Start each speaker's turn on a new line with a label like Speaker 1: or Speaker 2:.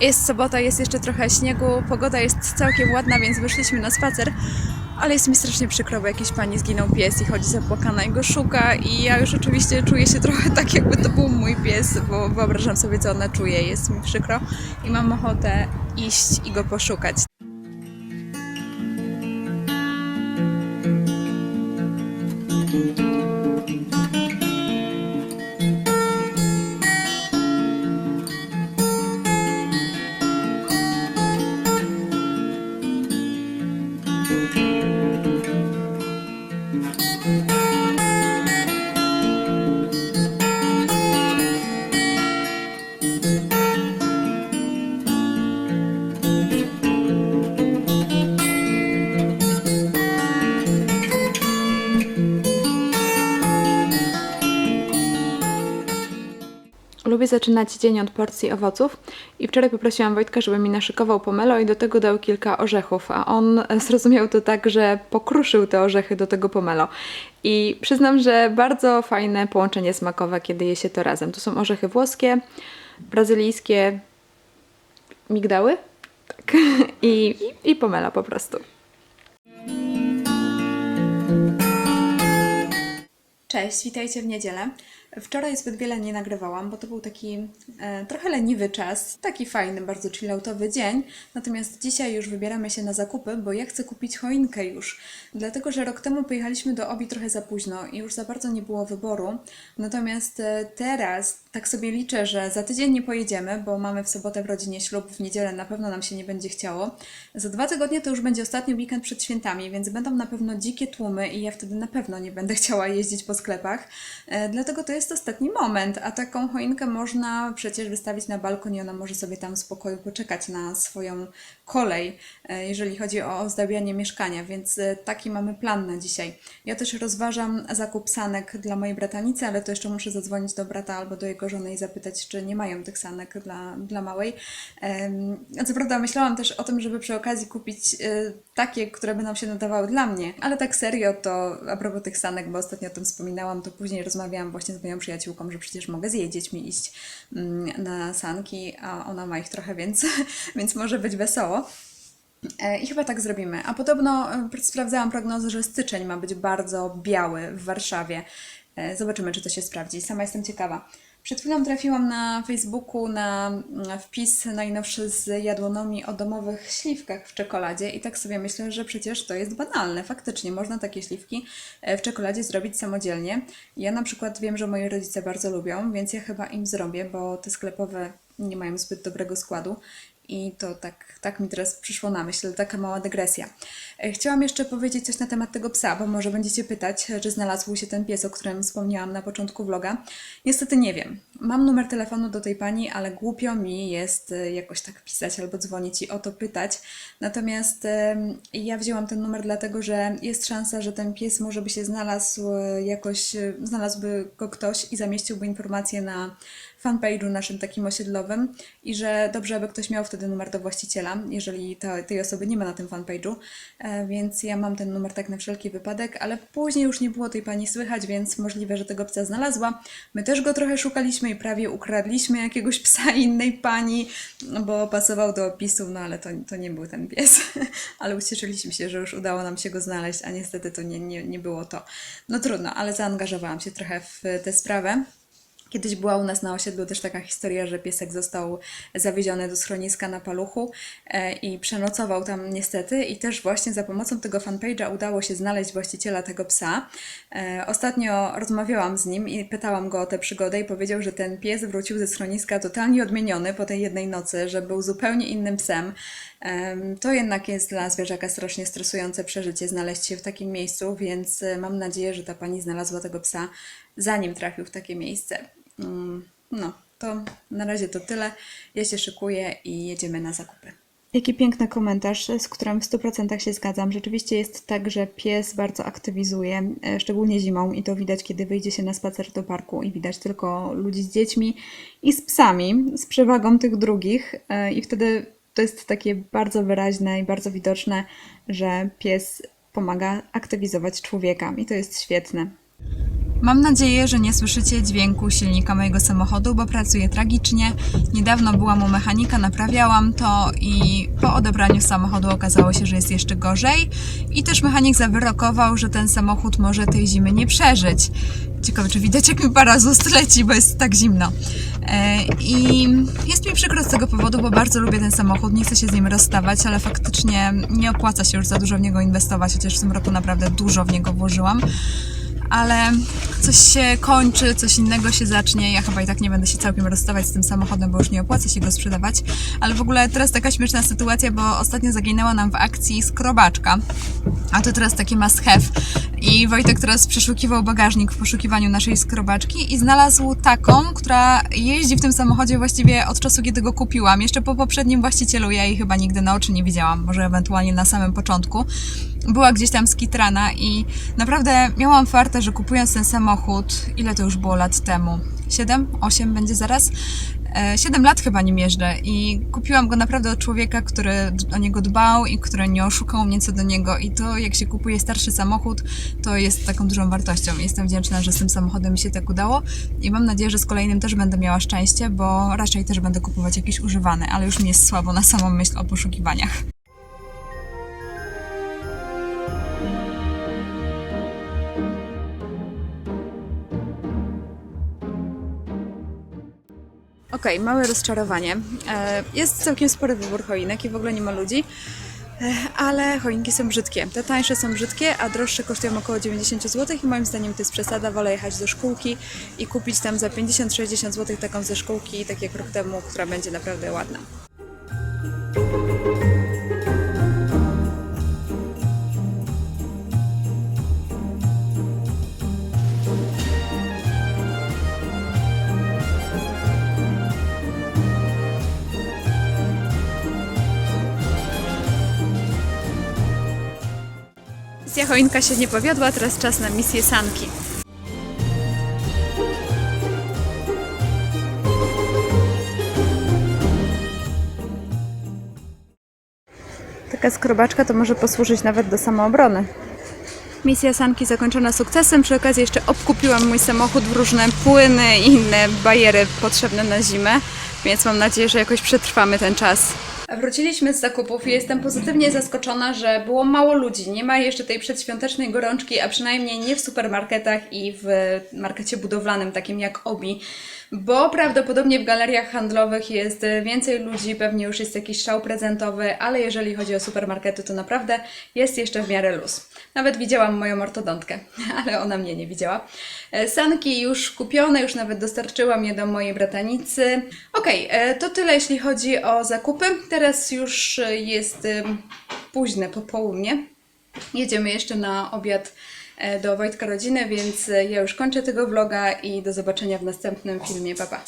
Speaker 1: Jest sobota, jest jeszcze trochę śniegu, pogoda jest całkiem ładna, więc wyszliśmy na spacer. Ale jest mi strasznie przykro, bo jakiejś pani zginął pies i chodzi zapłakana i go szuka i ja już oczywiście czuję się trochę tak, jakby to był mój pies, bo wyobrażam sobie, co ona czuje, jest mi przykro i mam ochotę iść i go poszukać. Lubię zaczynać dzień od porcji owoców i wczoraj poprosiłam Wojtka, żeby mi naszykował pomelo i do tego dał kilka orzechów, a on zrozumiał to tak, że pokruszył te orzechy do tego pomelo. I przyznam, że bardzo fajne połączenie smakowe, kiedy je się to razem. To są orzechy włoskie, brazylijskie, migdały tak. I, i, pomelo po prostu. Cześć, witajcie w niedzielę. Wczoraj zbyt wiele nie nagrywałam, bo to był taki e, trochę leniwy czas, taki fajny, bardzo chilloutowy dzień. Natomiast dzisiaj już wybieramy się na zakupy, bo ja chcę kupić choinkę już. Dlatego, że rok temu pojechaliśmy do Obi trochę za późno i już za bardzo nie było wyboru. Natomiast e, teraz tak sobie liczę, że za tydzień nie pojedziemy, bo mamy w sobotę w rodzinie ślub, w niedzielę na pewno nam się nie będzie chciało. Za dwa tygodnie to już będzie ostatni weekend przed świętami, więc będą na pewno dzikie tłumy i ja wtedy na pewno nie będę chciała jeździć po sklepach. E, dlatego to jest ostatni moment, a taką choinkę można przecież wystawić na balkon i ona może sobie tam w spokoju poczekać na swoją kolej, e, jeżeli chodzi o ozdabianie mieszkania, więc e, taki mamy plan na dzisiaj. Ja też rozważam zakup sanek dla mojej bratanicy, ale to jeszcze muszę zadzwonić do brata albo do jego żony i zapytać, czy nie mają tych sanek dla, dla małej. Co prawda myślałam też o tym, żeby przy okazji kupić e, takie, które będą się nadawały dla mnie, ale tak serio to a propos tych sanek, bo ostatnio o tym wspominałam, to później rozmawiałam właśnie z moją przyjaciółką, że przecież mogę z jej dziećmi iść mm, na sanki, a ona ma ich trochę, więc, więc może być wesoło. E, I chyba tak zrobimy. A podobno e, sprawdzałam prognozy, że styczeń ma być bardzo biały w Warszawie. Zobaczymy, czy to się sprawdzi. Sama jestem ciekawa. Przed chwilą trafiłam na Facebooku na wpis najnowszy z jadłonomii o domowych śliwkach w czekoladzie i tak sobie myślę, że przecież to jest banalne. Faktycznie można takie śliwki e, w czekoladzie zrobić samodzielnie. Ja na przykład wiem, że moi rodzice bardzo lubią, więc ja chyba im zrobię, bo te sklepowe nie mają zbyt dobrego składu. I to tak, tak mi teraz przyszło na myśl, taka mała dygresja. E, Chciałam jeszcze powiedzieć coś na temat tego psa, bo może będziecie pytać, czy znalazł się ten pies, o którym wspomniałam na początku vloga. Niestety nie wiem. Mam numer telefonu do tej pani, ale głupio mi jest e, jakoś tak pisać albo dzwonić i o to pytać. Natomiast ja wzięłam ten numer dlatego, że jest szansa, że ten pies może by się znalazł e, jakoś, znalazłby go ktoś i zamieściłby informację na fanpage'u naszym takim osiedlowym i że dobrze, aby ktoś miał wtedy numer do właściciela, jeżeli tej osoby nie ma na tym fanpage'u, e, więc ja mam ten numer tak na wszelki wypadek, ale później już nie było tej pani słychać, więc możliwe, że tego psa znalazła. My też go trochę szukaliśmy i prawie ukradliśmy jakiegoś psa innej pani, bo pasował do opisu, no ale to, to nie był ten pies, ale ucieszyliśmy się, że już udało nam się go znaleźć, a niestety to nie, nie, nie było to. No trudno, ale zaangażowałam się trochę w tę sprawę. Kiedyś była u nas na osiedlu też taka historia, że piesek został zawieziony do schroniska na paluchu e, i przenocował tam niestety i też właśnie za pomocą tego fanpage'a udało się znaleźć właściciela tego psa. E, Ostatnio rozmawiałam z nim i pytałam go o tę przygodę i powiedział, że ten pies wrócił ze schroniska totalnie odmieniony po tej jednej nocy, że był zupełnie innym psem. Em, To jednak jest dla zwierzaka strasznie stresujące przeżycie znaleźć się w takim miejscu, więc e, mam nadzieję, że ta pani znalazła tego psa zanim trafił w takie miejsce. Mm, No, to na razie to tyle. Ja się szykuję i jedziemy na zakupy. Jaki piękny komentarz, z którym w 100% się zgadzam. Rzeczywiście jest tak, że pies bardzo aktywizuje, e, szczególnie zimą, i to widać, kiedy wyjdzie się na spacer do parku i widać tylko ludzi z dziećmi i z psami, z przewagą tych drugich, e, i wtedy to jest takie bardzo wyraźne i bardzo widoczne, że pies pomaga aktywizować człowieka, i to jest świetne. Mam nadzieję, że nie słyszycie dźwięku silnika mojego samochodu, bo pracuje tragicznie. Niedawno byłam u mechanika, naprawiałam to i po odebraniu samochodu okazało się, że jest jeszcze gorzej. I też mechanik zawyrokował, że ten samochód może tej zimy nie przeżyć. Ciekawe, czy widać, jak mi para z ust leci, bo jest tak zimno. E, I jest mi przykro z tego powodu, bo bardzo lubię ten samochód, nie chcę się z nim rozstawać, ale faktycznie nie opłaca się już za dużo w niego inwestować, chociaż w tym roku naprawdę dużo w niego włożyłam ale coś się kończy, coś innego się zacznie. Ja chyba i tak nie będę się całkiem rozstawać z tym samochodem, bo już nie opłaca się go sprzedawać. Ale w ogóle teraz taka śmieszna sytuacja, bo ostatnio zaginęła nam w akcji skrobaczka. A to teraz takie must have. I Wojtek teraz przeszukiwał bagażnik w poszukiwaniu naszej skrobaczki i znalazł taką, która jeździ w tym samochodzie właściwie od czasu, kiedy go kupiłam. Jeszcze po poprzednim właścicielu ja jej chyba nigdy na oczy nie widziałam, może ewentualnie na samym początku. Była gdzieś tam skitrana i naprawdę miałam fartę, że kupując ten samochód, ile to już było lat temu? 7? 8 będzie zaraz? 7 lat chyba nim jeżdżę i kupiłam go naprawdę od człowieka, który o niego dbał i który nie oszukał mnie co do niego i to jak się kupuje starszy samochód, to jest taką dużą wartością. Jestem wdzięczna, że z tym samochodem mi się tak udało i mam nadzieję, że z kolejnym też będę miała szczęście, bo raczej też będę kupować jakiś używany, ale już mi jest słabo na samą myśl o poszukiwaniach. Okej, małe rozczarowanie. E, Jest całkiem spory wybór choinek i w ogóle nie ma ludzi, E, ale choinki są brzydkie. Te tańsze są brzydkie, a droższe kosztują około 90 zł i moim zdaniem to jest przesada. Wolę jechać do szkółki i kupić tam za 50-60 zł taką ze szkółki, tak jak rok temu, która będzie naprawdę ładna. Misja choinka się nie powiodła, teraz czas na misję sanki. Taka skrobaczka to może posłużyć nawet do samoobrony. Misja sanki zakończona sukcesem. Przy okazji jeszcze obkupiłam mój samochód w różne płyny i inne bajery potrzebne na zimę, więc mam nadzieję, że jakoś przetrwamy ten czas. Wróciliśmy z zakupów i jestem pozytywnie zaskoczona, że było mało ludzi. Nie ma jeszcze tej przedświątecznej gorączki, a przynajmniej nie w supermarketach i w markecie budowlanym, takim jak Obi. Bo prawdopodobnie w galeriach handlowych jest więcej ludzi, pewnie już jest jakiś szał prezentowy, ale jeżeli chodzi o supermarkety, to naprawdę jest jeszcze w miarę luz. Nawet widziałam moją ortodontkę, ale ona mnie nie widziała. E, Sanki już kupione, już nawet dostarczyłam je do mojej bratanicy. Okej, e, to tyle jeśli chodzi o zakupy. Teraz już e, jest późne popołudnie. Jedziemy jeszcze na obiad e, do Wojtka Rodziny, więc e, ja już kończę tego vloga i do zobaczenia w następnym filmie. Pa, pa.